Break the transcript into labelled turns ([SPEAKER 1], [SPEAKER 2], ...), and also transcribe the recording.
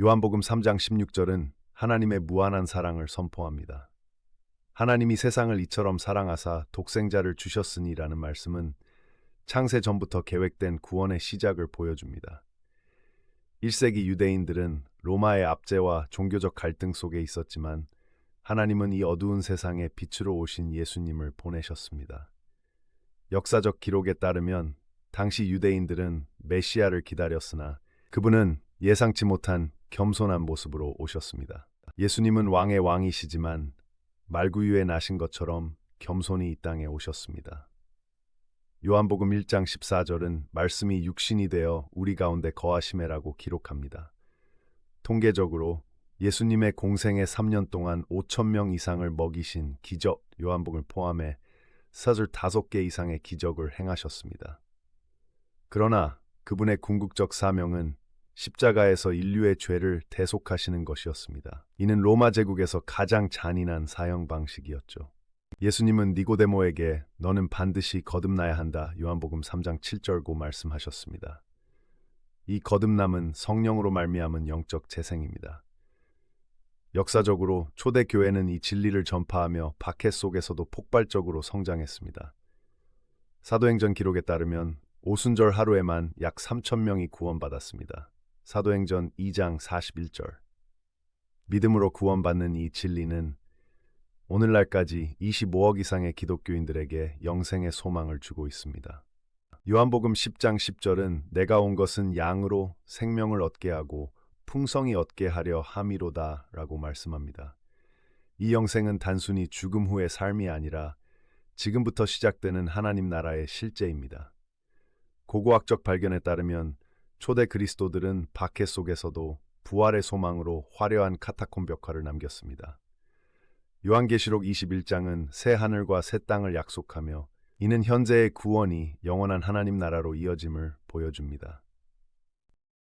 [SPEAKER 1] 요한복음 3장 16절은 하나님의 무한한 사랑을 선포합니다. 하나님이 세상을 이처럼 사랑하사 독생자를 주셨으니라는 말씀은 창세 전부터 계획된 구원의 시작을 보여줍니다. 1세기 유대인들은 로마의 압제와 종교적 갈등 속에 있었지만 하나님은 이 어두운 세상에 빛으로 오신 예수님을 보내셨습니다. 역사적 기록에 따르면 당시 유대인들은 메시아를 기다렸으나 그분은 예상치 못한 겸손한 모습으로 오셨습니다. 예수님은 왕의 왕이시지만 말구유에 나신 것처럼 겸손히 이 땅에 오셨습니다. 요한복음 1장 14절은 말씀이 육신이 되어 우리 가운데 거하심에라고 기록합니다. 통계적으로 예수님의 공생의 3년 동안 5천 명 이상을 먹이신 기적 요한복음을 포함해 사절 5개 이상의 기적을 행하셨습니다. 그러나 그분의 궁극적 사명은 십자가에서 인류의 죄를 대속하시는 것이었습니다. 이는 로마 제국에서 가장 잔인한 사형 방식이었죠. 예수님은 니고데모에게 너는 반드시 거듭나야 한다. 요한복음 3장 7절고 말씀하셨습니다. 이 거듭남은 성령으로 말미암은 영적 재생입니다. 역사적으로 초대 교회는 이 진리를 전파하며 박해 속에서도 폭발적으로 성장했습니다. 사도행전 기록에 따르면 오순절 하루에만 약 3천 명이 구원받았습니다. 사도행전 2장 41절. 믿음으로 구원받는 이 진리는 오늘날까지 25억 이상의 기독교인들에게 영생의 소망을 주고 있습니다. 요한복음 10장 10절은 내가 온 것은 양으로 생명을 얻게 하고 풍성히 얻게 하려 함이로다 라고 말씀합니다. 이 영생은 단순히 죽음 후의 삶이 아니라 지금부터 시작되는 하나님 나라의 실제입니다. 고고학적 발견에 따르면 초대 그리스도들은 박해 속에서도 부활의 소망으로 화려한 카타콤 벽화를 남겼습니다. 요한계시록 21장은 새 하늘과 새 땅을 약속하며 이는 현재의 구원이 영원한 하나님 나라로 이어짐을 보여줍니다.